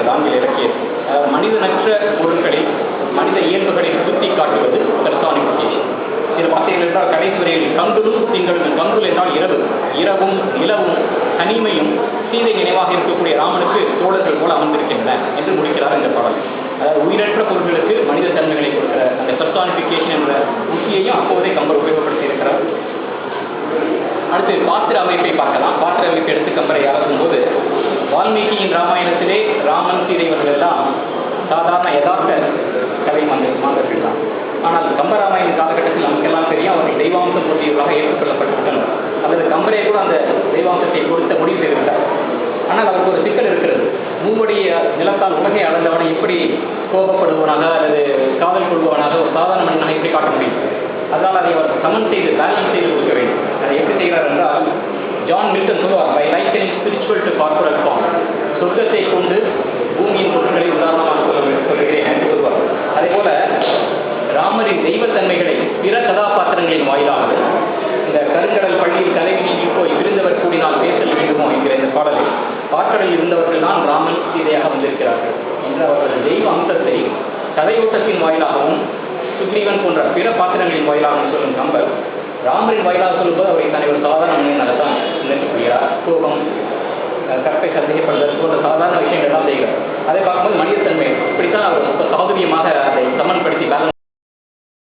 இருக்கிறது ஆங்கில இலக்கியம் மனிதனற்ற பொருட்களை மனித இயல்புகளை சுட்டி காட்டுவது தர்சானிபிகேஷன் சில வார்த்தைகள் என்றால் கடைசி கங்குலும் திங்களும் கங்குல் என்றால் இரவு. இரவும் நிலவும் தனிமையும் சீதை நினைவாக இருக்கக்கூடிய ராமனுக்கு தோழர்கள் போல அமர்ந்திருக்கின்றன என்று முடிக்கிறார் இந்த பாடல். அதாவது உயிரற்ற பொருட்களுக்கு மனித தன்மைகளை கொடுக்கிற அந்த பெர்சானிபிகேஷன் என்ற உத்தியையும் அப்போதே கம்பர் உபயோகப்படுத்தி இருக்கிறார் அடுத்து பாத்திர அமைப்பை பார்க்கலாம். பாத்திர அமைப்பை எடுத்து கம்பரை ஆகும்போது வால்மீகியின் ராமாயணம் ராமன் சீதை இவர்கள் எல்லாம் சாதாரண யதார்த்த கதை மாந்தர்கள் தான். ஆனால் கம்பராமாயண காலகட்டத்தில் நமக்கெல்லாம் தெரியும் அவர்கள் தெய்வாம்சம் பொருத்தியவர்களாக ஏற்றுக்கொள்ளப்பட்டிருக்கின்றனர் அல்லது கம்பரே கூட அந்த தெய்வாம்சத்தை கொடுத்த முடிவு செய்திருந்தார் ஆனால் அவருக்கு ஒரு சிக்கல் இருக்கிறது. மூவடிய நிலத்தால் உலகை அளந்தவனை எப்படி கோபப்படுபவனாக அல்லது காதல் கொள்பவனாக ஒரு சாதாரண மனிதனை எப்படி காட்ட முடியும்? அதனால் அதை அவர் சமன் செய்து பேலன்ஸ் செய்து கொடுக்க வேண்டும் அதை எப்படி செய்கிறார் என்றால் ஜான் மில்டன் சொல்லுவார் by likening spiritual to corporate form சொர்க்கத்தை கொண்டு பூமியின் பொருட்களை உதாரணமாக சொல்ல சொல்கிறேன் என்று சொல்வார் அதே போல ராமரின் தெய்வத்தன்மைகளை பிற கதாபாத்திரங்களின் வாயிலாக இந்த கருங்கடல் பள்ளியில் இருந்தவர் கூடினால் பேசல் வேண்டுமோ என்கிற இந்த பாடலை. பாக்கடலில் இருந்தவர்கள் தான் ராமன் சீதையாக வந்திருக்கிறார்கள் என்று அவர்கள் தெய்வ அம்சத்தை கதையோட்டத்தின் வாயிலாகவும் சுக்ரீவன் போன்ற பிற பாத்திரங்களின் வாயிலாகவும் சொல்லும் கம்பர் ராமரின் வாயிலாக சொல்லும்போது அவரை தன்னை ஒரு சாதாரண மனிதனாகத்தான் நினைக்கப்படுகிறார் கோபம் கற்பை சந்தேகப்படுதல் போன்ற சாதாரண விஷயங்கள் எல்லாம் செய்கிறார். அதை பார்க்கும்போது மனிதத்தன்மை